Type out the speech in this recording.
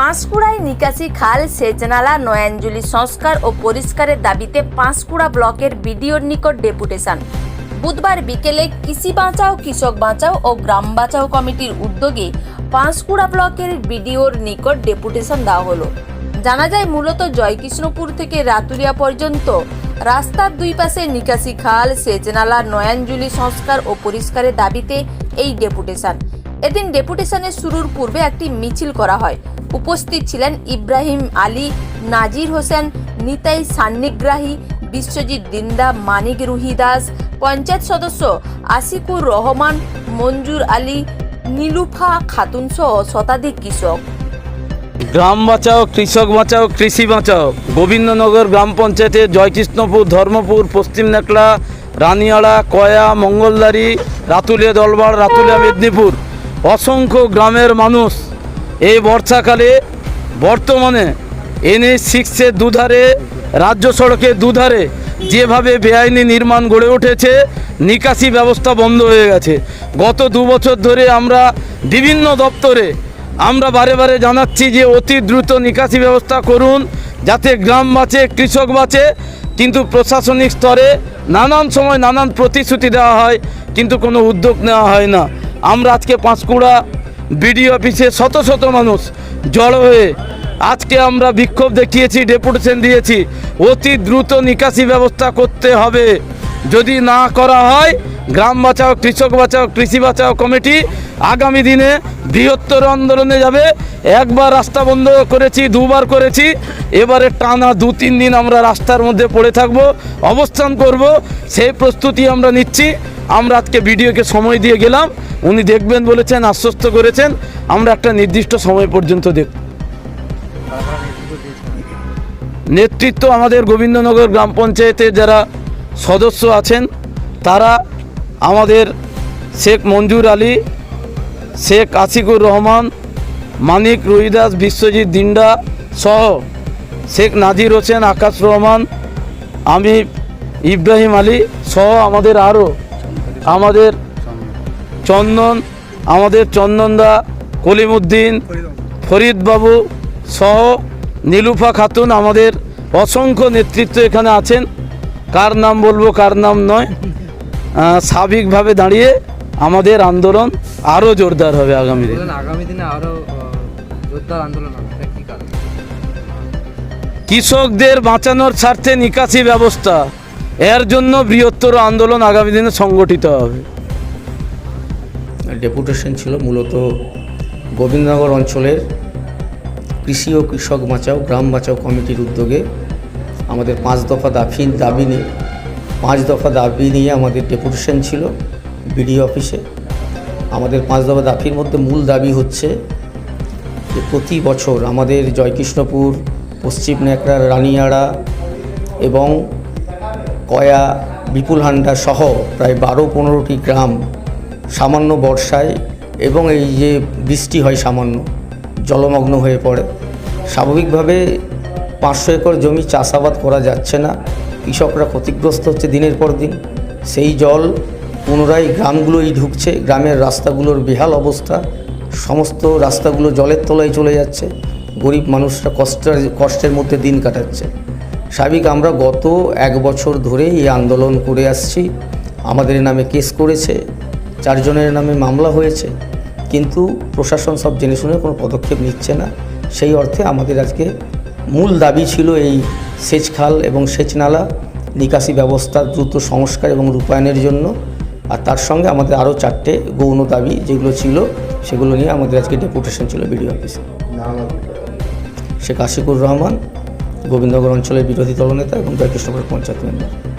পাঁশকুড়ায় নিকাশি খাল সেচনালা, নয়াঞ্জলি সংস্কার ও পরিষ্কারের দাবিতে পাঁশকুড়া ব্লকের বিডিওর নিকট ডেপুটেশন। বুধবার বিকেলে কৃষি বাঁচাও, কৃষক বাঁচাও ও গ্রাম বাঁচাও কমিটির উদ্যোগে পাঁশকুড়া ব্লকের বিডিওর নিকট ডেপুটেশন দেওয়া হলো। জানা যায়, মূলত জয়কৃষ্ণপুর থেকে রাতুরিয়া পর্যন্ত রাস্তার দুই পাশে নিকাশি খাল সেচ নালা নয়াঞ্জলি সংস্কার ও পরিষ্কারের দাবিতে এই ডেপুটেশন। এদিন ডেপুটেশনের শুরুর পূর্বে একটি মিছিল করা হয়। উপস্থিত ছিলেন ইব্রাহিম আলী, নাজির হোসেন, নিতাই সান্নিগ্রাহী, বিশ্বজিৎ দিন্দা, মানিক রুহি দাস, পঞ্চায়েত সদস্য আশিকুর রহমান, মঞ্জুর আলী, নীলুফা খাতুন সহ শতাধিক কৃষক। গ্রাম বাঁচাও, কৃষক বাঁচাও, কৃষি বাঁচাও। গোবিন্দনগর গ্রাম পঞ্চায়েতের জয়কৃষ্ণপুর, ধর্মপুর, পশ্চিম নেকড়া রানিয়াড়া, কয়া, মঙ্গলদারি, রাতুলিয়া দলবাড়, রাতুলিয়া মেদিনীপুর। অসংখ্য গ্রামের মানুষ এই বর্ষাকালে বর্তমানে এনএ সিক্সের দুধারে, রাজ্য সড়কের দুধারে যেভাবে বেআইনি নির্মাণ গড়ে উঠেছে, নিকাশি ব্যবস্থা বন্ধ হয়ে গেছে। গত দু বছর ধরে আমরা বিভিন্ন দপ্তরে আমরা বারে বারে জানাচ্ছি যে অতি দ্রুত নিকাশি ব্যবস্থা করুন, যাতে গ্রাম বাঁচে, কৃষক বাঁচে, কিন্তু প্রশাসনিক স্তরে নানান সময় নানান প্রতিশ্রুতি দেওয়া হয়, কিন্তু কোনো উদ্যোগ নেওয়া হয় না। আমরা আজকে পাঁশকুড়া বিডিও অফিসে শত শত মানুষ জড়ো হয়ে আজকে আমরা বিক্ষোভ দেখিয়েছি, ডেপুটেশন দিয়েছি। অতি দ্রুত নিকাশি ব্যবস্থা করতে হবে। যদি না করা হয়, গ্রাম বাঁচাও, কৃষক বাঁচাও, কৃষি বাঁচাও কমিটি আগামী দিনে বৃহত্তর আন্দোলনে যাবে। একবার রাস্তা বন্ধ করেছি, দুবার করেছি। এবারে টানা দু, তিন দিন আমরা রাস্তার মধ্যে পড়ে থাকব, অবস্থান করব। সেই প্রস্তুতি আমরা নিচ্ছি। আমরা আজকে ভিডিওকে সময় দিয়ে গেলাম। উনি দেখবেন বলেছেন, আশ্বস্ত করেছেন। আমরা একটা নির্দিষ্ট সময় পর্যন্ত দেখব নেতৃত্ব আমাদের গোবিন্দনগর গ্রাম পঞ্চায়েতের যারা সদস্য আছেন, তারা আমাদের শেখ মঞ্জুর আলী, শেখ আশিকুর রহমান, মানিক রুইদাস, বিশ্বজিৎ দিন্ডা সহ শেখ নাজির হোসেন, আকাশ রহমান, আমি ইব্রাহিম আলী সহ আমাদের আরও আমাদের চন্দন আমাদের চন্দনদা কলিমুদ্দিন ফরিদবাবু সহ নীলুফা খাতুন আমাদের অসংখ্য নেতৃত্ব এখানে আছেন। কার নাম বলব কার নাম নয়। স্বাভাবিকভাবে দাঁড়িয়ে আমাদের আন্দোলন আরও জোরদার হবে আগামী দিনে। আগামী দিনে আরও আহ, জোরদার আন্দোলন হবে কৃষকদের বাঁচানোর স্বার্থে নিকাশি ব্যবস্থা। এর জন্য বৃহত্তর আন্দোলন আগামী দিনে সংগঠিত হবে। ডেপুটেশন ছিল মূলত গোবিন্দনগর অঞ্চলের কৃষি ও কৃষক বাঁচাও, গ্রাম বাঁচাও কমিটির উদ্যোগে আমাদের পাঁচ দফা দাবি দাবি নিয়ে, পাঁচ দফা দাবি নিয়ে আমাদের ডেপুটেশন ছিল বিডি অফিসে। আমাদের পাঁচ দফা দাবির মধ্যে মূল দাবি হচ্ছে যে প্রতি বছর আমাদের জয়কৃষ্ণপুর, পশ্চিম নেকড়া রানিয়াড়া এবং কয়া বিপুলহান্ডা সহ প্রায় বারো পনেরোটি গ্রাম সামান্য বর্ষায় এবং এই যে বৃষ্টি হয় সামান্য, জলমগ্ন হয়ে পড়ে। স্বাভাবিকভাবে পাঁচশো একর জমি চাষাবাদ করা যাচ্ছে না। কৃষকরা ক্ষতিগ্রস্ত হচ্ছে দিনের পর দিন। সেই জল পুনরায় গ্রামগুলোই ঢুকছে। গ্রামের রাস্তাগুলোর বেহাল অবস্থা। সমস্ত রাস্তাগুলো জলের তলায় চলে যাচ্ছে। গরিব মানুষরা কষ্টের কষ্টের মধ্যে দিন কাটাচ্ছে। স্বাভাবিক আমরা গত এক বছর ধরে এই আন্দোলন করে আসছি। আমাদের নামে কেস করেছে, চারজনের নামে মামলা হয়েছে, কিন্তু প্রশাসন সব জেনে শুনে কোনো পদক্ষেপ নিচ্ছে না। সেই অর্থে আমাদের আজকে মূল দাবি ছিল এই সেচ খাল এবং সেচ নালা নিকাশি ব্যবস্থার দ্রুত সংস্কার এবং রূপায়ণের জন্য। আর তার সঙ্গে আমাদের আরও চারটে গৌণ দাবি যেগুলো ছিল, সেগুলো নিয়ে আমাদের আজকে ডেপুটেশন ছিল বিডিও অফিসে। শেখ আশিকুর রহমান গোবিন্দনগর অঞ্চলের বিরোধী দলনেতা এবং জয়কৃষ্ণপুর পঞ্চায়েত মেম্বার।